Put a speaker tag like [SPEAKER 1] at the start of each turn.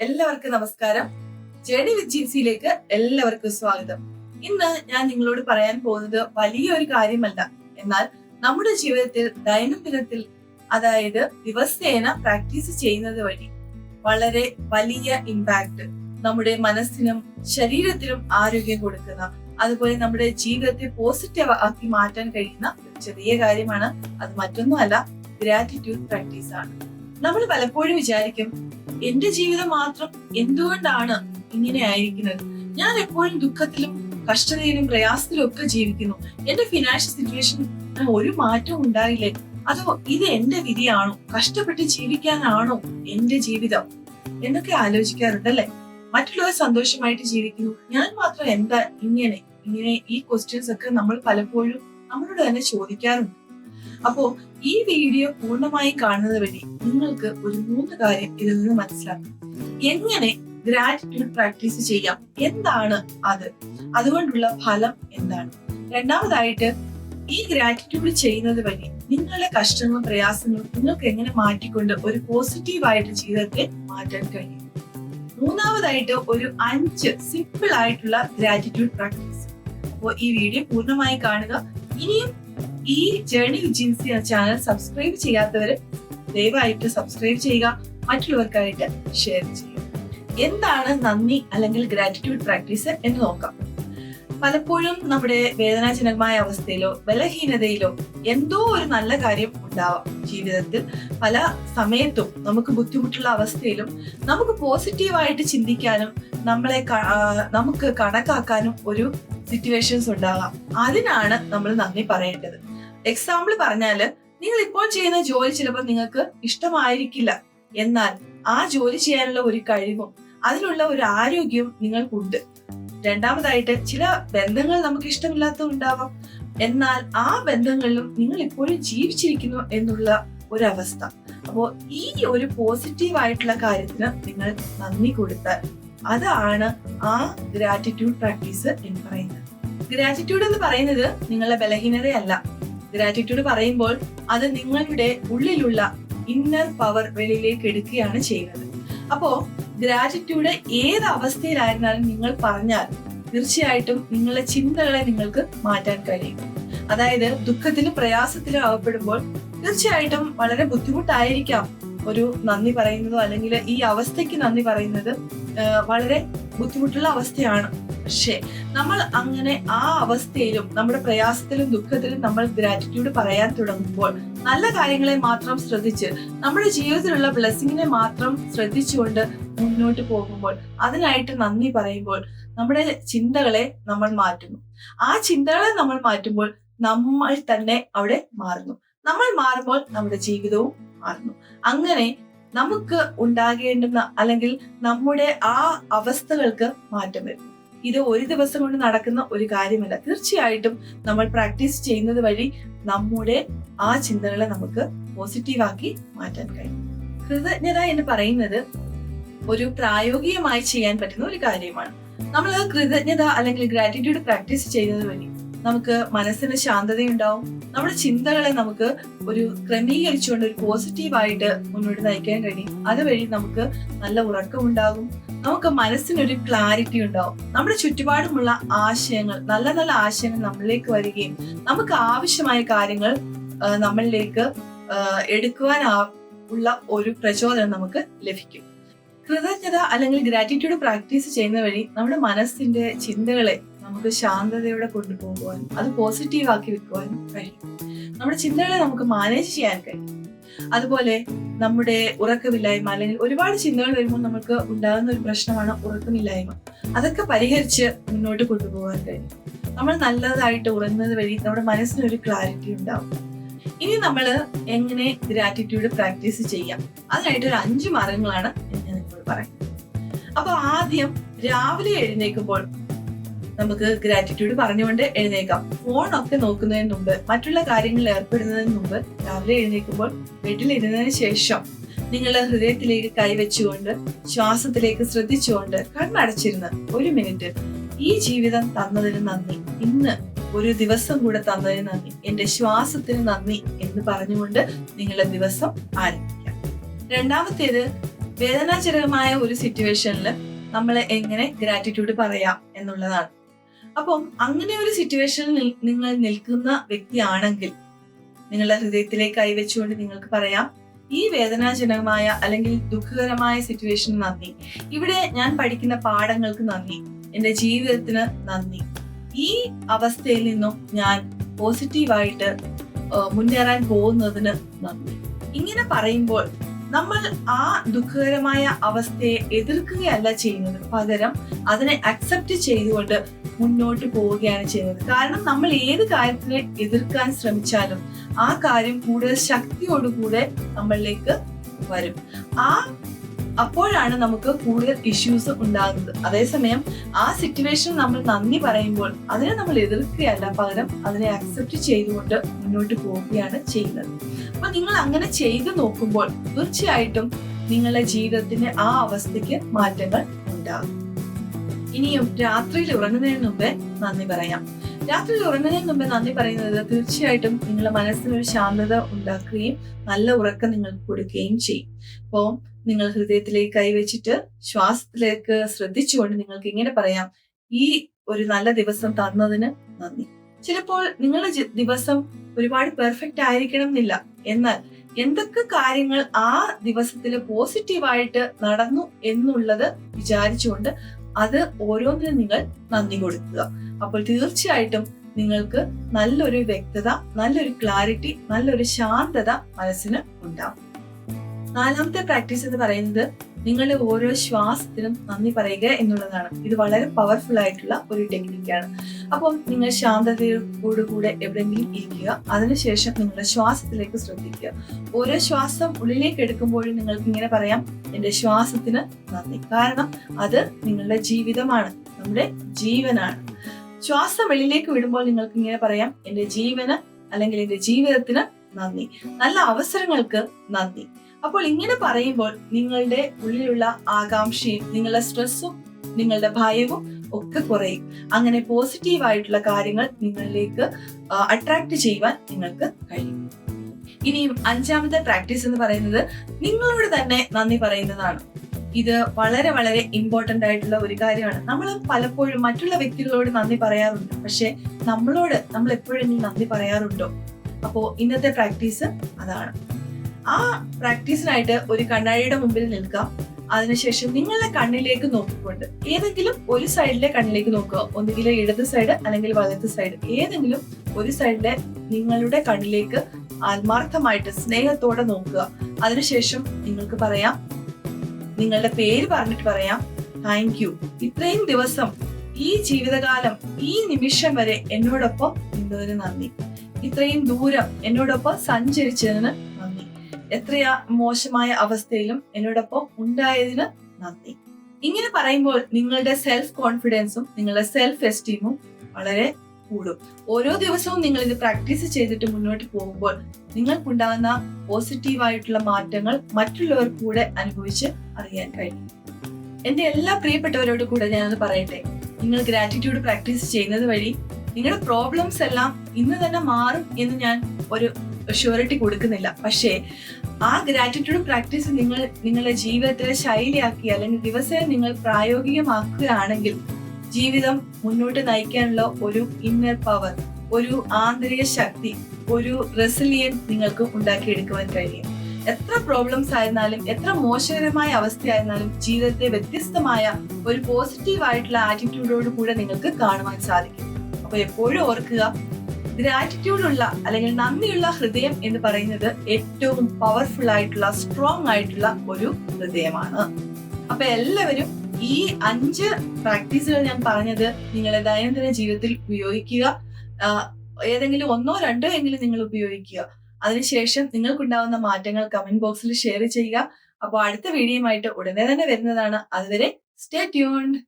[SPEAKER 1] എല്ലാവർക്കും നമസ്കാരം. ജേണി വിത്ത് ജിൻസിയിലേക്ക് എല്ലാവർക്കും സ്വാഗതം. ഇന്ന് ഞാൻ നിങ്ങളോട് പറയാൻ പോകുന്നത് വലിയൊരു കാര്യമല്ല. എന്നാൽ നമ്മുടെ ജീവിതത്തിൽ ദൈനംദിനത്തിൽ അതായത് ദിവസേന പ്രാക്ടീസ് ചെയ്യുന്നത് വഴി വളരെ വലിയ ഇമ്പാക്ട് നമ്മുടെ മനസ്സിനും ശരീരത്തിനും ആരോഗ്യം കൊടുക്കുന്ന അതുപോലെ നമ്മുടെ ജീവിതത്തെ പോസിറ്റീവ് ആക്കി മാറ്റാൻ കഴിയുന്ന ചെറിയ കാര്യമാണ്. അത് മറ്റൊന്നുമല്ല ഗ്രാറ്റിറ്റ്യൂഡ് പ്രാക്ടീസ് ആണ്. നമ്മൾ പലപ്പോഴും വിചാരിക്കും എന്റെ ജീവിതം മാത്രം എന്തുകൊണ്ടാണ് ഇങ്ങനെ ആയിരിക്കുന്നത്? ഞാൻ എപ്പോഴും ദുഃഖത്തിലും കഷ്ടതയിലും പ്രയാസത്തിലും ഒക്കെ ജീവിക്കുന്നു. എന്റെ ഫിനാൻഷ്യൽ സിറ്റുവേഷൻ ഒരു മാറ്റവും ഉണ്ടായില്ലേ. അതോ ഇത് എന്റെ വിധിയാണോ? കഷ്ടപ്പെട്ട് ജീവിക്കാനാണോ എന്റെ ജീവിതം? എന്നൊക്കെ ആലോചിക്കാറുണ്ട് അല്ലെ മറ്റുള്ളവർ സന്തോഷമായിട്ട് ജീവിക്കുന്നു. ഞാൻ മാത്രം എന്താ ഇങ്ങനെ? ഇങ്ങനെ ഈ ക്വസ്റ്റ്യൻസ് ഒക്കെ നമ്മൾ പലപ്പോഴും നമ്മളോട് തന്നെ ചോദിക്കാറുണ്ട്. അപ്പോ ഈ വീഡിയോ പൂർണമായി കാണുന്നത് വഴി നിങ്ങൾക്ക് ഒരു മൂന്ന് കാര്യം ഇതിൽ നിന്ന് മനസ്സിലാക്കും. എങ്ങനെ ഗ്രാറ്റിറ്റ്യൂഡ് പ്രാക്ടീസ് ചെയ്യാം? എന്താണ് അത്? അതുകൊണ്ടുള്ള ഫലം എന്താണ്? രണ്ടാമതായിട്ട് ഈ ഗ്രാറ്റിറ്റ്യൂഡ് ചെയ്യുന്നത് വഴി നിങ്ങളുടെ കഷ്ടങ്ങളും പ്രയാസങ്ങളും നിങ്ങൾക്ക് എങ്ങനെ മാറ്റിക്കൊണ്ട് ഒരു പോസിറ്റീവായിട്ട് ജീവിതത്തെ മാറ്റാൻ കഴിയും? മൂന്നാമതായിട്ട് ഒരു അഞ്ച് സിമ്പിൾ ആയിട്ടുള്ള ഗ്രാറ്റിറ്റ്യൂഡ് പ്രാക്ടീസ് അപ്പോൾ ഈ വീഡിയോ പൂർണമായി കാണുക. ഇനിയും ഈ ജേർണി ജിൻസി ആ ചാനൽ സബ്സ്ക്രൈബ് ചെയ്യാത്തവർ ദയവായിട്ട് സബ്സ്ക്രൈബ് ചെയ്യുക. മറ്റുള്ളവർക്കായിട്ട് ഷെയർ ചെയ്യുക. എന്താണ് നന്ദി അല്ലെങ്കിൽ ഗ്രാറ്റിറ്റ്യൂഡ് പ്രാക്ടീസ് എന്ന് നോക്കാം. പലപ്പോഴും നമ്മുടെ വേദനാജനകമായ അവസ്ഥയിലോ ബലഹീനതയിലോ എന്തോ ഒരു നല്ല കാര്യം ഉണ്ടാവാം. ജീവിതത്തിൽ പല സമയത്തും നമുക്ക് ബുദ്ധിമുട്ടുള്ള അവസ്ഥയിലും നമുക്ക് പോസിറ്റീവായിട്ട് ചിന്തിക്കാനും നമ്മളെ നമുക്ക് കണക്കാക്കാനും ഒരു സിറ്റുവേഷൻസ് ഉണ്ടാകാം അതിനാണ് നമ്മൾ നന്ദി പറയേണ്ടത്. എക്സാമ്പിൾ പറഞ്ഞാൽ നിങ്ങൾ ഇപ്പോൾ ചെയ്യുന്ന ജോലി ചിലപ്പോൾ നിങ്ങൾക്ക് ഇഷ്ടമായിരിക്കില്ല. എന്നാൽ ആ ജോലി ചെയ്യാനുള്ള ഒരു കഴിവും അതിനുള്ള ഒരു ആരോഗ്യവും നിങ്ങൾക്കുണ്ട്. രണ്ടാമതായിട്ട് ചില ബന്ധങ്ങൾ നമുക്ക് ഇഷ്ടമില്ലാത്തതുണ്ടാവാം എന്നാൽ ആ ബന്ധങ്ങളിലും നിങ്ങൾ ഇപ്പോഴും ജീവിച്ചിരിക്കുന്നു എന്നുള്ള ഒരവസ്ഥ. അപ്പോ ഈ ഒരു പോസിറ്റീവ് ആയിട്ടുള്ള കാര്യത്തിന് നിങ്ങൾ നന്ദി കൊടുത്താൽ അതാണ് ആ ഗ്രാറ്റിറ്റ്യൂഡ് പ്രാക്ടീസ് എന്ന് പറയുന്നത്. ഗ്രാറ്റിറ്റ്യൂഡ് എന്ന് പറയുന്നത് നിങ്ങളുടെ ബലഹീനതയല്ല. ഗ്രാറ്റിറ്റ്യൂഡ് പറയുമ്പോൾ അത് നിങ്ങളുടെ ഉള്ളിലുള്ള ഇന്നർ പവർ വെളിയിലേക്ക് എടുക്കുകയാണ് ചെയ്യുന്നത്. അപ്പോ ഗ്രാറ്റിറ്റ്യൂഡ് ഏത് അവസ്ഥയിലായിരുന്നാലും നിങ്ങൾ പറഞ്ഞാൽ തീർച്ചയായിട്ടും നിങ്ങളുടെ ചിന്തകളെ നിങ്ങൾക്ക് മാറ്റാൻ കഴിയും. അതായത് ദുഃഖത്തിലും പ്രയാസത്തിലും അകപ്പെടുമ്പോൾ തീർച്ചയായിട്ടും വളരെ ബുദ്ധിമുട്ടായിരിക്കാം ഒരു നന്ദി പറയുന്നതോ അല്ലെങ്കിൽ ഈ അവസ്ഥയ്ക്ക് നന്ദി പറയുന്നത് വളരെ ബുദ്ധിമുട്ടുള്ള അവസ്ഥയാണ്. പക്ഷേ നമ്മൾ അങ്ങനെ ആ അവസ്ഥയിലും നമ്മുടെ പ്രയാസത്തിലും ദുഃഖത്തിലും നമ്മൾ ഗ്രാറ്റിറ്റ്യൂഡ് പറയാൻ തുടങ്ങുമ്പോൾ നല്ല കാര്യങ്ങളെ മാത്രം ശ്രദ്ധിച്ച് നമ്മുടെ ജീവിതത്തിലുള്ള ബ്ലെസ്സിങ്ങിനെ മാത്രം ശ്രദ്ധിച്ചുകൊണ്ട് മുന്നോട്ട് പോകുമ്പോൾ അതിനായിട്ട് നന്ദി പറയുമ്പോൾ നമ്മുടെ ചിന്തകളെ നമ്മൾ മാറ്റുന്നു. ആ ചിന്തകളെ നമ്മൾ മാറ്റുമ്പോൾ നമ്മൾ തന്നെ അവിടെ മാറുന്നു. നമ്മൾ മാറുമ്പോൾ നമ്മുടെ ജീവിതവും മാറുന്നു. അങ്ങനെ നമുക്ക് ഉണ്ടാകേണ്ടുന്ന അല്ലെങ്കിൽ നമ്മുടെ ആ അവസ്ഥകൾക്ക് മാറ്റം വരും ഇത് ഒരു ദിവസം കൊണ്ട് നടക്കുന്ന ഒരു കാര്യമല്ല. തീർച്ചയായിട്ടും നമ്മൾ പ്രാക്ടീസ് ചെയ്യുന്നത് വഴി നമ്മുടെ ആ ചിന്തകളെ നമുക്ക് പോസിറ്റീവാക്കി മാറ്റാൻ കഴിയും. കൃതജ്ഞത എന്ന് പറയുന്നത് ഒരു പ്രായോഗികമായി ചെയ്യാൻ പറ്റുന്ന ഒരു കാര്യമാണ്. നമ്മൾ കൃതജ്ഞത അല്ലെങ്കിൽ ഗ്രാറ്റിറ്റ്യൂഡ് പ്രാക്ടീസ് ചെയ്യുന്നത് വഴി നമുക്ക് മനസ്സിന് ശാന്തതയുണ്ടാവും. നമ്മുടെ ചിന്തകളെ നമുക്ക് ഒരു ക്രമീകരിച്ചുകൊണ്ട് ഒരു പോസിറ്റീവായിട്ട് മുന്നോട്ട് നയിക്കാൻ കഴിയും. അതുവഴി നമുക്ക് നല്ല ഉറക്കമുണ്ടാകും നമുക്ക് മനസ്സിനൊരു ക്ലാരിറ്റി ഉണ്ടാവും. നമ്മുടെ ചുറ്റുപാടുമുള്ള ആശയങ്ങൾ നല്ല നല്ല ആശയങ്ങൾ നമ്മളിലേക്ക് വരികയും നമുക്ക് ആവശ്യമായ കാര്യങ്ങൾ നമ്മളിലേക്ക് എടുക്കുവാൻ ഉള്ള ഒരു പ്രചോദനം നമുക്ക് ലഭിക്കും. കൃതജ്ഞത അല്ലെങ്കിൽ ഗ്രാറ്റിറ്റ്യൂഡ് പ്രാക്ടീസ് ചെയ്യുന്ന വഴി നമ്മുടെ മനസ്സിന്റെ ചിന്തകളെ നമുക്ക് ശാന്തതയോടെ കൊണ്ടുപോകുവാൻ അത് പോസിറ്റീവ് ആക്കി വെക്കുവാനും കഴിയും. നമ്മുടെ ചിന്തകളെ നമുക്ക് മാനേജ് ചെയ്യാൻ കഴിയും. അതുപോലെ നമ്മുടെ ഉറക്കമില്ലായ്മ അല്ലെങ്കിൽ ഒരുപാട് ചിന്തകൾ വരുമ്പോൾ നമുക്ക് ഉണ്ടാകുന്ന ഒരു പ്രശ്നമാണ് ഉറക്കമില്ലായ്മ. അതൊക്കെ പരിഹരിച്ച് മുന്നോട്ട് കൊണ്ടുപോകാൻ കഴിയും. നമ്മൾ നല്ലതായിട്ട് ഉറങ്ങുന്നത് വഴി നമ്മുടെ മനസ്സിനൊരു ക്ലാരിറ്റി ഉണ്ടാവും. ഇനി നമ്മൾ എങ്ങനെ ഗ്രാറ്റിറ്റ്യൂഡ് പ്രാക്ടീസ് ചെയ്യാം? അതിനായിട്ട് ഒരു അഞ്ച് മാർഗങ്ങളാണ് ഞാൻ നിങ്ങളോട് പറയുന്നത്. അപ്പോൾ ആദ്യം രാവിലെ എഴുന്നേൽക്കുമ്പോൾ നമുക്ക് ഗ്രാറ്റിറ്റ്യൂഡ് പറഞ്ഞുകൊണ്ട് എഴുന്നേക്കാം. ഫോൺ ഒക്കെ നോക്കുന്നതിന് മുമ്പ് മറ്റുള്ള കാര്യങ്ങളിൽ ഏർപ്പെടുന്നതിന് മുമ്പ് രാവിലെ എഴുന്നേൽക്കുമ്പോൾ വീട്ടിലിരുന്നതിന് ശേഷം നിങ്ങൾ ഹൃദയത്തിലേക്ക് കൈവച്ചുകൊണ്ട് ശ്വാസത്തിലേക്ക് ശ്രദ്ധിച്ചുകൊണ്ട് കണ്ണടച്ചിരുന്ന് ഒരു മിനിറ്റ് ഈ ജീവിതം തന്നതിന് നന്ദി. ഇന്ന് ഒരു ദിവസം കൂടെ തന്നതിന് നന്ദി. എന്റെ ശ്വാസത്തിന് നന്ദി എന്ന് പറഞ്ഞുകൊണ്ട് നിങ്ങളുടെ ദിവസം ആരംഭിക്കാം. രണ്ടാമത്തേത് വേദനാജനകമായ ഒരു സിറ്റുവേഷനിൽ നമ്മൾ എങ്ങനെ ഗ്രാറ്റിറ്റ്യൂഡ് പറയാം എന്നുള്ളതാണ്. അപ്പം അങ്ങനെ ഒരു സിറ്റുവേഷനിൽ നിങ്ങൾ നിൽക്കുന്ന വ്യക്തിയാണെങ്കിൽ നിങ്ങളുടെ ഹൃദയത്തിലേക്ക് കൈവച്ചുകൊണ്ട് നിങ്ങൾക്ക് പറയാം ഈ വേദനാജനകമായ അല്ലെങ്കിൽ ദുഃഖകരമായ സിറ്റുവേഷന് നന്ദി. ഇവിടെ ഞാൻ പഠിക്കുന്ന പാഠങ്ങൾക്ക് നന്ദി. എന്റെ ജീവിതത്തിന് നന്ദി. ഈ അവസ്ഥയിൽ നിന്നും ഞാൻ പോസിറ്റീവായിട്ട് മുന്നേറാൻ പോകുന്നതിന് നന്ദി. ഇങ്ങനെ പറയുമ്പോൾ നമ്മൾ ആ ദുഃഖകരമായ അവസ്ഥയെ എതിർക്കുകയല്ല ചെയ്യുന്നത്. പകരം അതിനെ അക്സെപ്റ്റ് ചെയ്തുകൊണ്ട് മുന്നോട്ട് പോവുകയാണ് ചെയ്യുന്നത്. കാരണം നമ്മൾ ഏത് കാര്യത്തിനെ എതിർക്കാൻ ശ്രമിച്ചാലും ആ കാര്യം കൂടുതൽ ശക്തിയോടുകൂടെ നമ്മളിലേക്ക് വരും. ആ അപ്പോഴാണ് നമുക്ക് കൂടുതൽ ഇഷ്യൂസ് ഉണ്ടാകുന്നത്. അതേസമയം ആ സിറ്റുവേഷൻ നമ്മൾ നന്ദി പറയുമ്പോൾ അതിനെ നമ്മൾ എതിർക്കുകയല്ല പകരം അതിനെ അക്സെപ്റ്റ് ചെയ്തുകൊണ്ട് മുന്നോട്ട് പോവുകയാണ് ചെയ്യുന്നത്. അപ്പൊ നിങ്ങൾ അങ്ങനെ ചെയ്തു നോക്കുമ്പോൾ തീർച്ചയായിട്ടും നിങ്ങളുടെ ജീവിതത്തിന്റെ ആ അവസ്ഥയ്ക്ക് മാറ്റങ്ങൾ ഉണ്ടാകും. ഇനിയും രാത്രിയിൽ ഉറങ്ങുന്നതിന് മുമ്പേ നന്ദി പറയാം. രാത്രിയിൽ ഉറങ്ങുന്നതിന് മുമ്പേ നന്ദി പറയുന്നത് തീർച്ചയായിട്ടും നിങ്ങളുടെ മനസ്സിനൊരു ശാന്തത ഉണ്ടാക്കുകയും നല്ല ഉറക്കം നിങ്ങൾക്ക് കൊടുക്കുകയും ചെയ്യും. അപ്പോൾ നിങ്ങൾ ഹൃദയത്തിലേക്ക് കൈവച്ചിട്ട് ശ്വാസത്തിലേക്ക് ശ്രദ്ധിച്ചുകൊണ്ട് നിങ്ങൾക്ക് ഇങ്ങനെ പറയാം. ഈ ഒരു നല്ല ദിവസം തന്നതിന് നന്ദി. ചിലപ്പോൾ നിങ്ങളുടെ ദിവസം ഒരുപാട് പെർഫെക്റ്റ് ആയിരിക്കണം എന്നില്ല. എന്നാൽ എന്തൊക്കെ കാര്യങ്ങൾ ആ ദിവസത്തിൽ പോസിറ്റീവായിട്ട് നടന്നു എന്നുള്ളത് വിചാരിച്ചുകൊണ്ട് അത് ഓരോന്നിനും നിങ്ങൾ നന്ദി കൊടുക്കുക. അപ്പോൾ തീർച്ചയായിട്ടും നിങ്ങൾക്ക് നല്ലൊരു വ്യക്തത നല്ലൊരു ക്ലാരിറ്റി നല്ലൊരു ശാന്തത മനസ്സിന് ഉണ്ടാവും. നാലാമത്തെ പ്രാക്ടീസ് എന്ന് പറയുന്നത് നിങ്ങളുടെ ഓരോ ശ്വാസത്തിനും നന്ദി പറയുക എന്നുള്ളതാണ്. ഇത് വളരെ പവർഫുൾ ആയിട്ടുള്ള ഒരു ടെക്നിക്കാണ് അപ്പം നിങ്ങൾ ശാന്തതയോടുകൂടെ എവിടെയെങ്കിലും ഇരിക്കുക. അതിനുശേഷം നിങ്ങളുടെ ശ്വാസത്തിലേക്ക് ശ്രദ്ധിക്കുക. ഓരോ ശ്വാസം ഉള്ളിലേക്ക് എടുക്കുമ്പോഴും നിങ്ങൾക്ക് ഇങ്ങനെ പറയാം എന്റെ ശ്വാസത്തിന് നന്ദി. കാരണം അത് നിങ്ങളുടെ ജീവിതമാണ്. നമ്മുടെ ജീവനാണ്. ശ്വാസം വെളിയിലേക്ക് വിടുമ്പോൾ നിങ്ങൾക്ക് ഇങ്ങനെ പറയാം എന്റെ ജീവന് അല്ലെങ്കിൽ എന്റെ ജീവിതത്തിന് നന്ദി. നല്ല അവസരങ്ങൾക്ക് നന്ദി. അപ്പോൾ ഇങ്ങനെ പറയുമ്പോൾ നിങ്ങളുടെ ഉള്ളിലുള്ള ആകാംക്ഷയും നിങ്ങളുടെ സ്ട്രെസ്സും നിങ്ങളുടെ ഭയവും ഒക്കെ കുറയും. അങ്ങനെ പോസിറ്റീവ് ആയിട്ടുള്ള കാര്യങ്ങൾ നിങ്ങളിലേക്ക് അട്രാക്ട് ചെയ്യുവാൻ നിങ്ങൾക്ക് കഴിയും. ഇനിയും അഞ്ചാമത്തെ പ്രാക്ടീസ് എന്ന് പറയുന്നത് നിങ്ങളോട് തന്നെ നന്ദി പറയുന്നതാണ്. ഇത് വളരെ വളരെ ഇമ്പോർട്ടന്റ് ആയിട്ടുള്ള ഒരു കാര്യമാണ്. നമ്മൾ പലപ്പോഴും മറ്റുള്ള വ്യക്തികളോട് നന്ദി പറയാറുണ്ട്. പക്ഷെ നമ്മളോട് നമ്മൾ എപ്പോഴെങ്കിലും നന്ദി പറയാറുണ്ടോ? അപ്പോ ഇന്നത്തെ പ്രാക്ടീസ് അതാണ്. ആ പ്രാക്ടീസിനായിട്ട് ഒരു കണ്ണാടിയുടെ മുമ്പിൽ നിൽക്കാം. അതിനുശേഷം നിങ്ങളുടെ കണ്ണിലേക്ക് നോക്കിക്കൊണ്ട് ഏതെങ്കിലും ഒരു സൈഡിലെ കണ്ണിലേക്ക് നോക്കുക. ഒന്നുകിൽ ഇടത് സൈഡ് അല്ലെങ്കിൽ വലത് സൈഡ്. ഏതെങ്കിലും ഒരു സൈഡിലെ നിങ്ങളുടെ കണ്ണിലേക്ക് ആത്മാർത്ഥമായിട്ട് സ്നേഹത്തോടെ നോക്കുക. അതിനുശേഷം നിങ്ങൾക്ക് പറയാം നിങ്ങളുടെ പേര് പറഞ്ഞിട്ട് പറയാം താങ്ക് യു ഇത്രയും ദിവസം ഈ ജീവിതകാലം ഈ നിമിഷം വരെ എന്നോടൊപ്പം നിന്നതിന് നന്ദി. ഇത്രയും ദൂരം എന്നോടൊപ്പം സഞ്ചരിച്ചതിന് നന്ദി. എത്രയാ മോശമായ അവസ്ഥയിലും എന്നോടൊപ്പം ഉണ്ടായതിന് നന്ദി. ഇങ്ങനെ പറയുമ്പോൾ നിങ്ങളുടെ സെൽഫ് കോൺഫിഡൻസും നിങ്ങളുടെ സെൽഫ് എസ്റ്റീമും വളരെ കൂടും. ഓരോ ദിവസവും നിങ്ങൾ ഇത് പ്രാക്ടീസ് ചെയ്തിട്ട് മുന്നോട്ട് പോകുമ്പോൾ നിങ്ങൾക്കുണ്ടാകുന്ന പോസിറ്റീവായിട്ടുള്ള മാറ്റങ്ങൾ മറ്റുള്ളവർ കൂടെ അനുഭവിച്ച് അറിയാൻ കഴിയും. എന്റെ എല്ലാ പ്രിയപ്പെട്ടവരോട് കൂടെ ഞാനത് പറയട്ടെ. നിങ്ങൾ ഗ്രാറ്റിറ്റ്യൂഡ് പ്രാക്ടീസ് ചെയ്യുന്നത് വഴി നിങ്ങളുടെ പ്രോബ്ലംസ് എല്ലാം ഇന്ന് തന്നെ മാറും എന്ന് ഞാൻ ഒരു ഷുവറിറ്റി കൊടുക്കുന്നില്ല. പക്ഷേ ആ ഗ്രാറ്റിറ്റ്യൂഡ് പ്രാക്ടീസ് നിങ്ങൾ നിങ്ങളുടെ ജീവിതത്തിലെ ശൈലിയാക്കി അല്ലെങ്കിൽ ദിവസേന നിങ്ങൾ പ്രായോഗികമാക്കുകയാണെങ്കിൽ ജീവിതം മുന്നോട്ട് നയിക്കാനുള്ള ഒരു ഇന്നർ പവർ ഒരു ആന്തരിക ശക്തി ഒരു റെസിലിയൻ നിങ്ങൾക്ക് ഉണ്ടാക്കിയെടുക്കുവാൻ കഴിയും. എത്ര പ്രോബ്ലംസ് ആയിരുന്നാലും എത്ര മോശകരമായ അവസ്ഥയായിരുന്നാലും ജീവിതത്തെ വ്യത്യസ്തമായ ഒരു പോസിറ്റീവ് ആയിട്ടുള്ള ആറ്റിറ്റ്യൂഡോട് കൂടെ നിങ്ങൾക്ക് കാണുവാൻ സാധിക്കും. അപ്പൊ എപ്പോഴും ഓർക്കുക ഗ്രാറ്റിറ്റ്യൂഡ് ഉള്ള അല്ലെങ്കിൽ നന്ദിയുള്ള ഹൃദയം എന്ന് പറയുന്നത് ഏറ്റവും പവർഫുൾ ആയിട്ടുള്ള സ്ട്രോങ് ആയിട്ടുള്ള ഒരു ഹൃദയമാണ്. അപ്പൊ എല്ലാവരും ഈ അഞ്ച് പ്രാക്ടീസുകൾ ഞാൻ പറഞ്ഞത് നിങ്ങളുടെ ദൈനംദിന ജീവിതത്തിൽ ഉപയോഗിക്കുക. ഏതെങ്കിലും ഒന്നോ രണ്ടോ എങ്കിലും നിങ്ങൾ ഉപയോഗിക്കുക. അതിനുശേഷം നിങ്ങൾക്കുണ്ടാവുന്ന മാറ്റങ്ങൾ കമന്റ് ബോക്സിൽ ഷെയർ ചെയ്യുക. അപ്പോൾ അടുത്ത വീഡിയോയുമായിട്ട് ഉടനെ തന്നെ വരുന്നതാണ്. അതുവരെ സ്റ്റേ ട്യൂൺഡ്